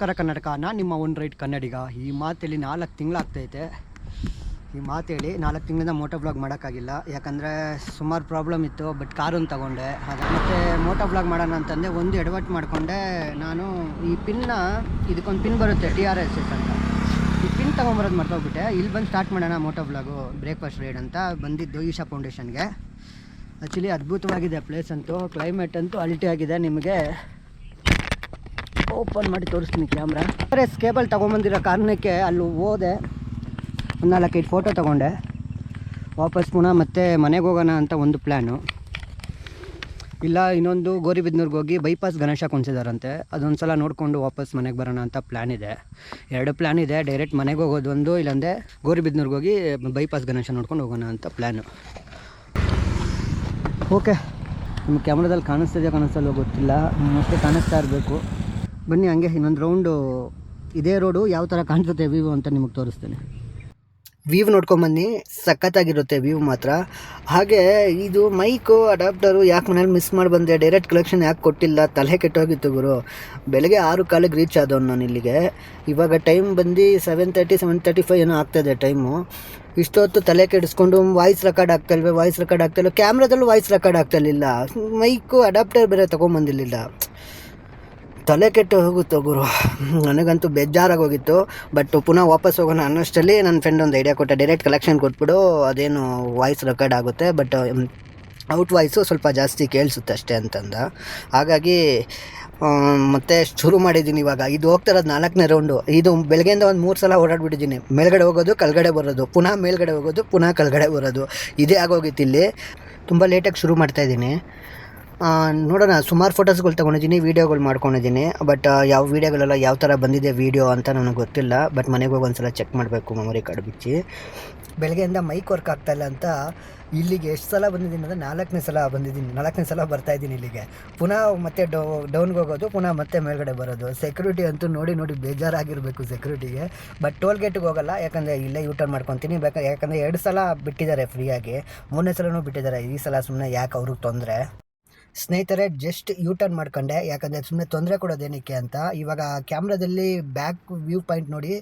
ನಮಸ್ಕಾರ ಕನ್ನಡಕ ನಾನು ನಿಮ್ಮ ಒನ್ ರೈಟ್ ಕನ್ನಡಿಗ. ಈ ಮಾತೇಳಿ ನಾಲ್ಕು ತಿಂಗಳಾಗ್ತೈತೆ. ಈ ಮಾತೇಳಿ ನಾಲ್ಕು ತಿಂಗಳಿಂದ ಮೋಟೋ ಬ್ಲಾಗ್ ಮಾಡೋಕ್ಕಾಗಿಲ್ಲ. ಯಾಕಂದರೆ ಸುಮಾರು ಪ್ರಾಬ್ಲಮ್ ಇತ್ತು ಬಟ್ ಕಾರನ್ನು ತಗೊಂಡೆ. ಅದು ಮತ್ತು ಮೋಟೋ ಬ್ಲಾಗ್ ಮಾಡೋಣ ಅಂತಂದೆ, ಒಂದು ಎಡವಟ್ಟು ಮಾಡಿಕೊಂಡೆ. ನಾನು ಈ ಪಿನ್ನ ಇದಕ್ಕೊಂದು ಪಿನ್ ಬರುತ್ತೆ ಟಿ ಆರ್ ಎಸ್ ಎಸ್ ಅಂತ. ಈ ಪಿನ್ ತೊಗೊಂಬರೋದು ಮರ್ತೋಗ್ಬಿಟ್ಟೆ. ಇಲ್ಲಿ ಬಂದು ಸ್ಟಾರ್ಟ್ ಮಾಡೋಣ ಮೋಟೋ ಬ್ಲಾಗು ಬ್ರೇಕ್ಫಾಸ್ಟ್ ರೈಡ್ ಅಂತ ಬಂದಿದ್ದು ಈಶಾ ಫೌಂಡೇಶನ್ಗೆ ಆ್ಯಕ್ಚುಲಿ ಅದ್ಭುತವಾಗಿದೆ ಪ್ಲೇಸ್ ಅಂತೂ ಕ್ಲೈಮೇಟ್ ಅಂತೂ ಅಲ್ಟಿ ಆಗಿದೆ ನಿಮಗೆ. ಓಪನ್ ಮಾಡಿ ತೋರಿಸ್ತೀನಿ ಕ್ಯಾಮ್ರಾ. ಬೇರೆ ಕೇಬಲ್ ತೊಗೊಂಬಂದಿರೋ ಕಾರಣಕ್ಕೆ ಅಲ್ಲಿ ಹೋದೆ. ಒಂದು ನಾಲ್ಕೈದು ಫೋಟೋ ತೊಗೊಂಡೆ. ವಾಪಸ್ ಪುನಃ ಮತ್ತೆ ಮನೆಗೆ ಹೋಗೋಣ ಅಂತ ಒಂದು ಪ್ಲ್ಯಾನು ಇಲ್ಲ, ಇನ್ನೊಂದು ಗೋರಿಬಿದ್ನೂರ್ಗೆ ಹೋಗಿ ಬೈಪಾಸ್ ಗಣೇಶ ಕುಣಿಸಿದಾರಂತೆ. ಅದೊಂದು ಸಲ ನೋಡಿಕೊಂಡು ವಾಪಸ್ ಮನೆಗೆ ಬರೋಣ ಅಂತ ಪ್ಲ್ಯಾನ್ ಇದೆ. ಎರಡು ಪ್ಲ್ಯಾನ್ ಇದೆ. ಡೈರೆಕ್ಟ್ ಮನೆಗೆ ಹೋಗೋದು ಒಂದು, ಇಲ್ಲಾಂದರೆ ಗೋರಿಬಿದ್ನೂರ್ಗೆ ಹೋಗಿ ಬೈಪಾಸ್ ಗಣೇಶ ನೋಡ್ಕೊಂಡು ಹೋಗೋಣ ಅಂತ ಪ್ಲ್ಯಾನು ಓಕೆ ನಿಮ್ಮ ಕ್ಯಾಮ್ರಾದಲ್ಲಿ ಕಾಣಿಸ್ತಿದೆಯೋ ಕಾಣಿಸ್ತಲ್ಲೋ ಗೊತ್ತಿಲ್ಲ. ಮತ್ತೆ ಕಾಣಿಸ್ತಾ ಇರಬೇಕು. ಬನ್ನಿ ಹಂಗೆ, ಇನ್ನೊಂದು ರೌಂಡು ಇದೇ ರೋಡು ಯಾವ ಥರ ಕಾಣಿಸುತ್ತೆ ವ್ಯೂ ಅಂತ ನಿಮಗೆ ತೋರಿಸ್ತೇನೆ. ವ್ಯೂ ನೋಡ್ಕೊಂಬನ್ನಿ ಸಖತ್ತಾಗಿರುತ್ತೆ ವ್ಯೂ ಮಾತ್ರ. ಹಾಗೆ ಇದು ಮೈಕು ಅಡಾಪ್ಟರು ಯಾಕೆ ಮನೇಲಿ ಮಿಸ್ ಮಾಡಿ ಬಂದೆ ಡೈರೆಕ್ಟ್ ಕಲೆಕ್ಷನ್ ಯಾಕೆ ಕೊಟ್ಟಿಲ್ಲ, ತಲೆ ಕೆಟ್ಟೋಗಿತ್ತು ಗುರು. ಬೆಳಗ್ಗೆ ಆರು ಕಾಲಿಗೆ ರೀಚ್ ಆದವನು ನಾನು ಇಲ್ಲಿಗೆ. ಇವಾಗ ಟೈಮ್ ಬಂದು seven thirty seven thirty five ಏನೋ ಆಗ್ತಾಯಿದೆ ಟೈಮು ಇಷ್ಟೊತ್ತು ತಲೆ ಕೆಡಿಸ್ಕೊಂಡು ವಾಯ್ಸ್ ರೆಕಾರ್ಡ್ ಆಗ್ತಾಯಿಲ್ವೇ ವಾಯ್ಸ್ ರೆಕಾರ್ಡ್ ಆಗ್ತಾಯಿಲ್ಲ ಕ್ಯಾಮ್ರಾದಲ್ಲೂ ವಾಯ್ಸ್ ರೆಕಾರ್ಡ್ ಆಗ್ತಾಯಿಲ್ಲ ಮೈಕು ಅಡಾಪ್ಟರ್ ಬೇರೆ ತೊಗೊಂಬಂದಿರಲಿಲ್ಲ ತಲೆ ಕೆಟ್ಟು ಹೋಗುತ್ತೋ ಗುರು? ನನಗಂತೂ ಬೇಜಾರಾಗಿ ಹೋಗಿತ್ತು ಬಟ್ ಪುನಃ ವಾಪಸ್ ಹೋಗೋಣ ಅನ್ನೋಷ್ಟರಲ್ಲಿ ನನ್ನ ಫ್ರೆಂಡ್ ಒಂದು ಐಡಿಯಾ ಕೊಟ್ಟ. ಡೈರೆಕ್ಟ್ ಕಲೆಕ್ಷನ್ ಕೊಟ್ಬಿಡು, ಅದೇನು ವಾಯ್ಸ್ ರೆಕಾರ್ಡ್ ಆಗುತ್ತೆ. ಬಟ್ ಔಟ್ ವಾಯ್ಸು ಸ್ವಲ್ಪ ಜಾಸ್ತಿ ಕೇಳಿಸುತ್ತೆ ಅಷ್ಟೇ ಅಂತಂದ. ಹಾಗಾಗಿ ಮತ್ತೆ ಶುರು ಮಾಡಿದ್ದೀನಿ ಇವಾಗ. ಇದು ಹೋಗ್ತಿರೋದು ನಾಲ್ಕನೇ ರೌಂಡು ಇದು ಬೆಳಗ್ಗೆಯಿಂದ ಒಂದು ಮೂರು ಸಲ ಓಡಾಡ್ಬಿಟ್ಟಿದ್ದೀನಿ. ಮೇಲ್ಗಡೆ ಹೋಗೋದು ಕೆಳಗಡೆ ಬರೋದು. ಪುನಃ ಮೇಲ್ಗಡೆ ಹೋಗೋದು, ಪುನಃ ಕೆಳಗಡೆ ಬರೋದು. ಇದೇ ಆಗೋಗಿತ್ತು ಇಲ್ಲಿ. ತುಂಬ ಲೇಟಾಗಿ ಶುರು ಮಾಡ್ತಾಯಿದ್ದೀನಿ ನೋಡೋಣ, ಸುಮಾರು ಫೋಟೋಸ್ಗಳು ತೊಗೊಂಡಿದ್ದೀನಿ ವೀಡಿಯೋಗಳು ಮಾಡ್ಕೊಂಡಿದ್ದೀನಿ ಬಟ್ ಯಾವ ವೀಡಿಯೋಗಳೆಲ್ಲ ಯಾವ ಥರ ಬಂದಿದೆ ವೀಡಿಯೋ ಅಂತ ನನಗೆ ಗೊತ್ತಿಲ್ಲ ಬಟ್ ಮನೆಗೆ ಹೋಗಿ ಒಂದ್ಸಲ ಚೆಕ್ ಮಾಡಬೇಕು ಮೆಮೊರಿ ಕಾರ್ಡ್ ಬಿಚ್ಚಿ ಬೆಳಗ್ಗೆಯಿಂದ ಮೈಕ್ ವರ್ಕ್ ಆಗ್ತಾಯಿಲ್ಲ ಅಂತ ಇಲ್ಲಿಗೆ ಎಷ್ಟು ಸಲ ಬಂದಿದ್ದೀನಿ ಅಂದರೆ ನಾಲ್ಕನೇ ಸಲ ಬಂದಿದ್ದೀನಿ, ನಾಲ್ಕನೇ ಸಲ ಬರ್ತಾ ಇದ್ದೀನಿ ಇಲ್ಲಿಗೆ. ಪುನಃ ಮತ್ತೆ ಡೌ ಡೌನ್ಗೆ ಹೋಗೋದು, ಪುನಃ ಮತ್ತೆ ಮೇಲ್ಗಡೆ ಬರೋದು. ಸೆಕ್ಯೂರಿಟಿ ಅಂತೂ ನೋಡಿ ನೋಡಿ ಬೇಜಾರಾಗಿರಬೇಕು ಸೆಕ್ಯೂರಿಟಿಗೆ ಬಟ್ ಟೋಲ್ ಗೇಟ್ಗೆ ಹೋಗಲ್ಲ, ಯಾಕಂದರೆ ಇಲ್ಲೇ ಯೂಟರ್ನ್ ಮಾಡ್ಕೊತೀನಿ, ಬೇಕಾದ್ರೆ, ಯಾಕಂದರೆ ಎರಡು ಸಲ ಬಿಟ್ಟಿದ್ದಾರೆ ಫ್ರೀಯಾಗಿ ಮೂರನೇ ಸಲನೂ ಬಿಟ್ಟಿದ್ದಾರೆ, ಈ ಸಲ ಸುಮ್ಮನೆ ಯಾಕೆ ಅವ್ರಿಗೆ ತೊಂದರೆ? ಸ್ನೇಹಿತರೆ ಜಸ್ಟ್ ಯೂ ಟರ್ನ್ ಮಾಡ್ಕೊಂಡೆ. ಯಾಕಂದರೆ ಸುಮ್ಮನೆ ತೊಂದರೆ ಕೊಡೋದೇನಕ್ಕೆ ಅಂತ. ಇವಾಗ ಕ್ಯಾಮ್ರಾದಲ್ಲಿ ಬ್ಯಾಕ್ ವ್ಯೂ ಪಾಯಿಂಟ್ ನೋಡಿ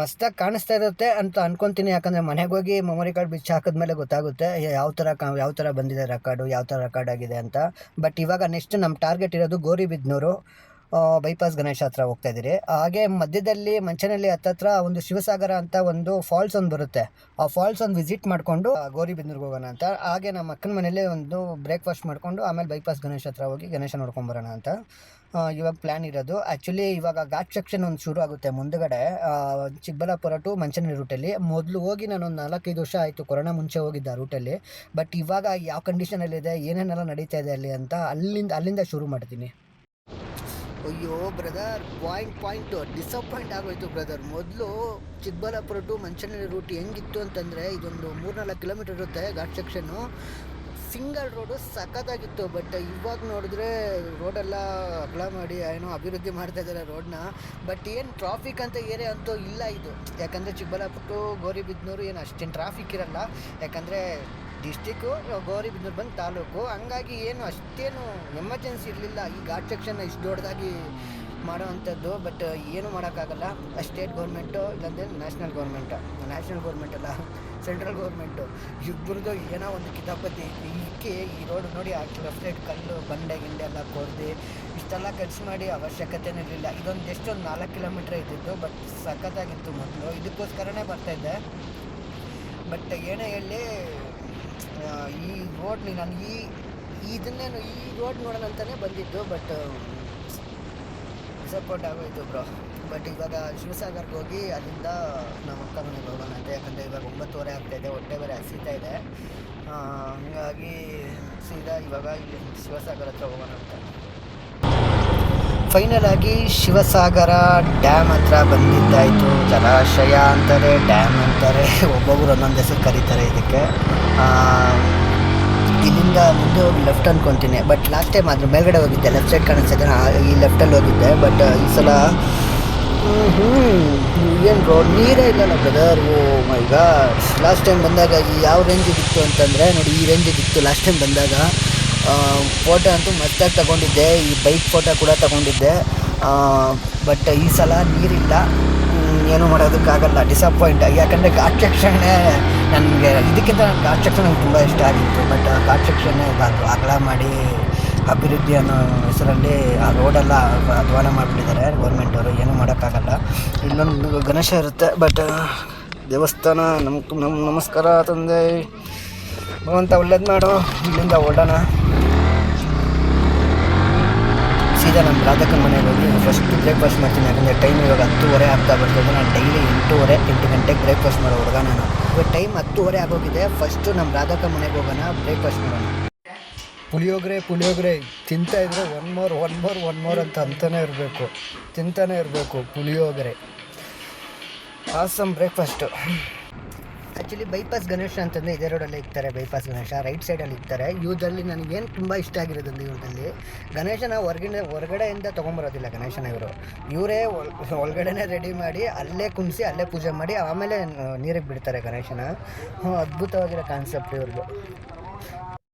ಮಸ್ತಾಗಿ ಕಾಣಿಸ್ತಾ ಇರುತ್ತೆ ಅಂತ ಅನ್ಕೊತೀನಿ. ಯಾಕಂದರೆ ಮನೆಗೆ ಹೋಗಿ ಮೆಮೊರಿ ಕಾರ್ಡ್ ಬಿಚ್ಚಿ ಹಾಕಿದ್ಮೇಲೆ ಗೊತ್ತಾಗುತ್ತೆ ಯಾವ ಥರ ಕಾ, ಯಾವ ಥರ ಬಂದಿದೆ ರೆಕಾರ್ಡು ಯಾವ ಥರ ರೆಕಾರ್ಡ್ ಆಗಿದೆ ಅಂತ. ಬಟ್ ಇವಾಗ ನೆಕ್ಸ್ಟ್ ನಮ್ಮ ಟಾರ್ಗೆಟ್ ಇರೋದು ಗೋರಿಬಿದ್ನೂರು. ಬೈಪಾಸ್ ಗಣೇಶ ಹತ್ರ ಹೋಗ್ತಾ ಇದ್ದೀರಿ. ಹಾಗೆ ಮಧ್ಯದಲ್ಲಿ ಮಂಚನಹಳ್ಳಿ ಹತ್ತತ್ರ ಒಂದು ಶಿವಸಾಗರ ಅಂತ ಒಂದು ಫಾಲ್ಸ್ ಒಂದು ಬರುತ್ತೆ. ಆ ಫಾಲ್ಸ್ ಒಂದು ವಿಸಿಟ್ ಮಾಡಿಕೊಂಡು ಗೋರಿಬಿದ್ನೂರ್ಗೆ ಹೋಗೋಣ ಅಂತ. ಹಾಗೆ ನಮ್ಮ ಅಕ್ಕನ ಮನೇಲಿ ಒಂದು ಬ್ರೇಕ್ಫಾಸ್ಟ್ ಮಾಡಿಕೊಂಡು, ಆಮೇಲೆ ಬೈಪಾಸ್ ಗಣೇಶ ಹತ್ರ ಹೋಗಿ ಗಣೇಶ ನೋಡ್ಕೊಂಬರೋಣ ಅಂತ. ಇವಾಗ ಪ್ಲ್ಯಾನ್ ಇರೋದು. ಆ್ಯಕ್ಚುಲಿ ಇವಾಗ ಘಾಟ್ ಸೆಕ್ಷನ್ ಒಂದು ಶುರು ಆಗುತ್ತೆ ಮುಂದಗಡೆ. ಚಿಕ್ಕಬಳ್ಳಾಪುರ ಟು ಮಂಚನಹಳ್ಳಿ ರೂಟಲ್ಲಿ ಮೊದಲು ಹೋಗಿ ನಾನು ಒಂದು ನಾಲ್ಕೈದು ವರ್ಷ ಆಯಿತು ಕೊರೋನಾ ಮುಂಚೆ ಹೋಗಿದ್ದೆ ಆ ರೂಟಲ್ಲಿ ಬಟ್ ಇವಾಗ ಯಾವ ಕಂಡೀಷನಲ್ಲಿದೆ ಏನೇನೆಲ್ಲ ನಡೀತಾ ಇದೆ ಅಲ್ಲಿ ಅಂತ ಅಲ್ಲಿಂದ ಅಲ್ಲಿಂದ ಶುರು ಮಾಡ್ತೀನಿ. ಅಯ್ಯೋ ಬ್ರದರ್ ಪಾಯಿಂಟ್ ಪಾಯಿಂಟು ಡಿಸಪಾಯಿಂಟ್ ಆಗೋಯ್ತು ಬ್ರದರ್ ಮೊದಲು ಚಿಕ್ಕಬಳ್ಳಾಪುರ ಟು ಮಂಚನಹಳ್ಳಿ ರೂಟ್ ಹೆಂಗಿತ್ತು ಅಂತಂದರೆ ಇದೊಂದು ಮೂರ್ನಾಲ್ಕು ಕಿಲೋಮೀಟರ್ ಇರುತ್ತೆ ಘಾಟ್ ಸೆಕ್ಷನ್ನು ಸಿಂಗಲ್ ರೋಡು ಸಖತ್ತಾಗಿತ್ತು, ಬಟ್ ಇವಾಗ ನೋಡಿದ್ರೆ ರೋಡೆಲ್ಲ ಅಗಲ ಮಾಡಿ ಏನೋ ಅಭಿವೃದ್ಧಿ ಮಾಡ್ತಾ ಇದ್ದಾರೆ ರೋಡ್ನ. ಬಟ್ ಏನು ಟ್ರಾಫಿಕ್ ಅಂತ ಏರಿಯಾ ಅಂತೂ ಇಲ್ಲ ಇದು. ಯಾಕಂದರೆ ಚಿಕ್ಕಬಳ್ಳಾಪುರ ಟು ಗೌರಿಬಿದನೂರು ಏನು ಅಷ್ಟೇನು ಟ್ರಾಫಿಕ್ ಇರಲ್ಲ. ಯಾಕಂದರೆ ಡಿಸ್ಟಿಕ್ಕು ಗೌರಿಬಿದ್ನೂರು ಬಂದು ತಾಲೂಕು. ಹಂಗಾಗಿ ಏನು ಅಷ್ಟೇನು ಎಮರ್ಜೆನ್ಸಿ ಇರಲಿಲ್ಲ. ಈ ಘಾಟ್ ಸೆಕ್ಷನ್ ಇಷ್ಟು ದೊಡ್ಡದಾಗಿ ಮಾಡೋ ಅಂಥದ್ದು ಬಟ್ ಏನು ಮಾಡೋಕ್ಕಾಗಲ್ಲ. ಸ್ಟೇಟ್ ಗೌರ್ಮೆಂಟು ಇಲ್ಲಾಂದರೆ ನ್ಯಾಷನಲ್ ಗೌರ್ಮೆಂಟು ನ್ಯಾಷನಲ್ ಗೌರ್ಮೆಂಟ್ ಅಲ್ಲ. Central government. ಇಬ್ಬರದ್ದು ಏನೋ ಒಂದು ಕಿತಾಪತಿ ಈಕೆ ಈ ರೋಡ್ ನೋಡಿ ಆ ರಸ್ತೆ ಕಲ್ಲು, ಬಂಡೆ, ಗಿಂಡೆ ಎಲ್ಲ ಕೊರ್ದು ಇಷ್ಟೆಲ್ಲ ಖರ್ಚು ಮಾಡಿ ಅವಶ್ಯಕತೆನೇ ಇರಲಿಲ್ಲ. ಇದೊಂದು ಎಷ್ಟು ಒಂದು ನಾಲ್ಕು ಕಿಲೋಮೀಟ್ರ್ ಇದ್ದಿದ್ದು, ಬಟ್ ಸಖತ್ತಾಗಿತ್ತು ಮೊದಲು. ಇದಕ್ಕೋಸ್ಕರನೇ ಬರ್ತಾಯಿದ್ದೆ ಬಟ್ ಏನೇ ಹೇಳಿ ಈ ರೋಡ್ ನಾನು ಈ ಇದನ್ನೇನು ಈ ರೋಡ್ ನೋಡೋಣ ಅಂತಲೇ ಬಂದಿದ್ದು, ಬಟ್ ಸಪೋರ್ಟ್ ಆಗೋಯ್ತು ಬ್ರೋ. ಬಟ್ ಇವಾಗ ಶಿವಸಾಗರ್ಗೆ ಹೋಗಿ ಅಲ್ಲಿಂದ ನಮ್ಮ ಅಕ್ಕ ಮನೆಗೆ ಹೋಗೋಣ ಅಂತ. ಯಾಕಂದರೆ ಇವಾಗ ಒಂಬತ್ತುವರೆ ಆಗ್ತಾಯಿದೆ ಹೊಟ್ಟೆ ಬೇರೆ ಹಸಿತಾ ಇದೆ. ಹಂಗಾಗಿ ಸೀದಾ ಇವಾಗ ಇಲ್ಲಿ ಶಿವಸಾಗರ ಹತ್ರ ಹೋಗೋಣ ಅಂತ. ಫೈನಲ್ ಆಗಿ ಶಿವಸಾಗರ ಡ್ಯಾಮ್ ಹತ್ರ ಬಂದಿದ್ದಾಯಿತು. ಜಲಾಶಯ ಅಂತಾರೆ ಡ್ಯಾಮ್ ಅಂತಾರೆ. ಒಬ್ಬೊಬ್ಬರು ಒಂದೊಂದು ಹೆಸರು ಕರೀತಾರೆ ಇದಕ್ಕೆ. ಇಲ್ಲಿಂದ ಮುಂದೆ ಹೋಗಿ ಲೆಫ್ಟ್ ಅಂದ್ಕೊತೀನಿ ಬಟ್ ಲಾಸ್ಟ್ ಟೈಮ್ ಅದ್ರ ಮೇಲ್ಗಡೆ ಹೋಗಿದ್ದೆ ಲೆಫ್ಟ್ ಸೈಡ್ ಕಾಣಿಸ್ತಾ ಇದ್ದೆ ಈ ಲೆಫ್ಟಲ್ಲಿ ಹೋಗಿದ್ದೆ ಬಟ್ ಈ ಸಲ ಹ್ಞೂ ಏನು ರೋಡ್ ನೀರೇ ಇಲ್ಲಲ್ಲ brother oh my god last time ಬಂದಾಗ ಈ ಯಾವ ರೇಂಜಿಗಿತ್ತು ಅಂತಂದರೆ, ನೋಡಿ ಈ ರೇಂಜಿಗಿತ್ತು ಲಾಸ್ಟ್ ಟೈಮ್ ಬಂದಾಗ. ಫೋಟೋ ಅಂತೂ ಮಸ್ತಾಗಿ ತಗೊಂಡಿದ್ದೆ. ಈ ಬೈಕ್ ಫೋಟೋ ಕೂಡ ತಗೊಂಡಿದ್ದೆ. ಬಟ್ ಈ ಸಲ ನೀರಿಲ್ಲ. ಏನು ಮಾಡೋದಕ್ಕಾಗಲ್ಲ ಡಿಸಪಾಯಿಂಟ್ ಯಾಕಂದರೆ ಘಾಟ್ ಸೆಕ್ಷನ್ನೇ ನನಗೆ, ಇದಕ್ಕಿಂತ ನನಗೆ ಘಾಟ್ ಸೆಕ್ಷನ್ ನಂಗೆ ತುಂಬ ಇಷ್ಟ ಆಗಿತ್ತು. ಬಟ್ ಘಾಟ್ ಸೆಕ್ಷನ್ನೇ ಅಗಲ ಮಾಡಿ ಅಭಿವೃದ್ಧಿ ಅನ್ನೋ ಹೆಸರಲ್ಲಿ ಆ ರೋಡೆಲ್ಲ ಅಧ್ವಾನ ಮಾಡಿಬಿಟ್ಟಿದ್ದಾರೆ. ಗೌರ್ಮೆಂಟವರು ಏನೂ ಮಾಡೋಕ್ಕಾಗಲ್ಲ. ಇಲ್ಲೊಂದು ಗಣೇಶ ಇರುತ್ತೆ ಬಟ್ ದೇವಸ್ಥಾನ ನಮ್ ನಮ್ಮ ನಮಸ್ಕಾರ ತಂದೆ. ಭಗವಂತ ಒಳ್ಳೇದು ಮಾಡು, ಇಲ್ಲಿಂದ ಹೊರಡೋಣ ಸೀದಾ ನಮ್ಮ ರಾಧಕನ ಮನೆಗೆ ಹೋಗಿ ಫಸ್ಟ್ ಬ್ರೇಕ್ಫಾಸ್ಟ್ ಮಾಡ್ತೀನಿ. ಯಾಕಂದರೆ ಟೈಮ್ ಇವಾಗ ಹತ್ತುವರೆ ಆಗ್ತಾ ಬರ್ತದೆ. ನಾನು ಡೈಲಿ ಎಂಟೂವರೆ, ಎಂಟು ಗಂಟೆಗೆ ಬ್ರೇಕ್ಫಾಸ್ಟ್ ಮಾಡೋ ಹುಡುಗ ನಾನು. ಇವಾಗ ಟೈಮ್ ಹತ್ತುವರೆ ಆಗೋಗಿದೆ. ಫಸ್ಟು ನಮ್ಮ ರಾಧಕ ಮನೆಗೆ ಹೋಗೋಣ ಬ್ರೇಕ್ಫಾಸ್ಟ್ ಮಾಡೋಣ. ಪುಳಿಯೋಗರೆ ಪುಳಿಯೋಗರೆ, ತಿಂತಾ ಇದ್ರೆ one more one more one more ಅಂತ ಅಂತಾನೆ ಇರಬೇಕು. ತಿಂತಾನೆ ಇರಬೇಕು puliyogare. Awesome breakfast actually bypass Ganesha ಅಂತಂದರೆ ಇದೇ ರೋಡಲ್ಲಿ ಇರ್ತಾರೆ ಬೈಪಾಸ್ ಗಣೇಶ. ರೈಟ್ ಸೈಡಲ್ಲಿ ಇರ್ತಾರೆ. ಇವ್ರಲ್ಲಿ ನನಗೇನು ತುಂಬ ಇಷ್ಟ ಆಗಿರೋದಂದ್ರೆ ಇವ್ರದಲ್ಲಿ ಗಣೇಶನ ಹೊರಗಡೆ ಹೊರಗಡೆಯಿಂದ ತೊಗೊಂಬರೋದಿಲ್ಲ ಗಣೇಶನ ಇವರು. ಇವರೇ ಒಳಗಡೆನೇ ರೆಡಿ ಮಾಡಿ, ಅಲ್ಲೇ ಕುಂಸಿ ಅಲ್ಲೇ ಪೂಜೆ ಮಾಡಿ, ಆಮೇಲೆ ನೀರಿಗೆ ಬಿಡ್ತಾರೆ ಗಣೇಶನ. ಅದ್ಭುತವಾಗಿರೋ ಕಾನ್ಸೆಪ್ಟ್ ಇವ್ರದ್ದು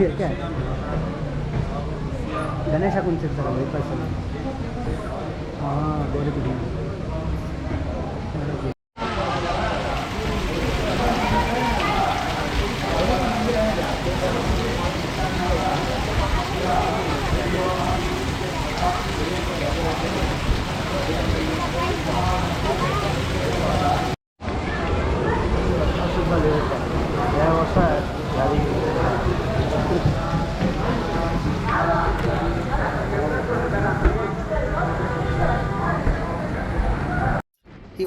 ಯಾಕೆ ಗಣೇಶ ಕುಂತಿರ್ತಾರೆ ಬೈಪಾಸಲ್ಲಿ ಹಾಂ ಗೌರಿಬಿಡಿ ಯಾವ ವರ್ಷ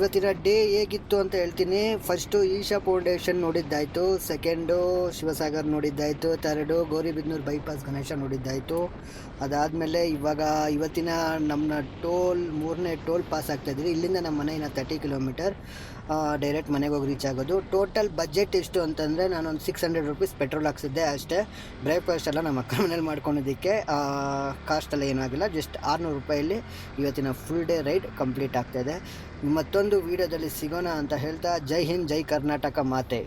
ಇವತ್ತಿನ ಡೇ ಹೇಗಿತ್ತು ಅಂತ ಹೇಳ್ತೀನಿ. ಫಸ್ಟು ಈಶಾ ಫೌಂಡೇಶನ್ ನೋಡಿದ್ದಾಯಿತು. ಸೆಕೆಂಡು ಶಿವಸಾಗರ್ ನೋಡಿದ್ದಾಯಿತು. ತರ್ಡು ಗೌರಿಬಿದ್ನೂರು ಬೈಪಾಸ್ ಗಣೇಶ ನೋಡಿದ್ದಾಯಿತು. ಅದಾದಮೇಲೆ ಇವಾಗ ಇವತ್ತಿನ ನಮ್ಮ ಟೋಲ್ ಮೂರನೇ ಟೋಲ್ ಪಾಸ್ ಆಗ್ತಾಯಿದ್ದೀವಿ ಇಲ್ಲಿಂದ ನಮ್ಮ ಮನೆಯಿಂದ ತರ್ಟಿ ಕಿಲೋಮೀಟರ್ ಡೈರೆಕ್ಟ್ ಮನೆಗೆ ಹೋಗಿ ರೀಚ್ ಆಗೋದು. ಟೋಟಲ್ ಬಜೆಟ್ ಎಷ್ಟು ಅಂತಂದರೆ ನಾನೊಂದು ಸಿಕ್ಸ್ ಹಂಡ್ರೆಡ್ ರುಪೀಸ್ ಪೆಟ್ರೋಲ್ ಹಾಕ್ಸಿದ್ದೆ ಅಷ್ಟೇ. ಬ್ರೇಕ್ಫಾಸ್ಟ್ ಎಲ್ಲ ನಮ್ಮ ಅಕ್ಕ ಮನೇಲಿ ಮಾಡ್ಕೊಂಡಿದ್ದಕ್ಕೆ ಕಾಸ್ಟ್ ಎಲ್ಲ ಏನಾಗಿಲ್ಲ ಜಸ್ಟ್ ಆರುನೂರು ರೂಪಾಯಲ್ಲಿ ಇವತ್ತಿನ ಫುಲ್ ಡೇ ರೈಡ್ ಕಂಪ್ಲೀಟ್ ಆಗ್ತಾಯಿದೆ ಮತ್ತೊಂದು ವೀಡಿಯೋದಲ್ಲಿ ಸಿಗೋಣ ಅಂತ ಹೇಳ್ತಾ, ಜೈ ಹಿಂದ್, ಜೈ ಕರ್ನಾಟಕ ಮಾತೆ.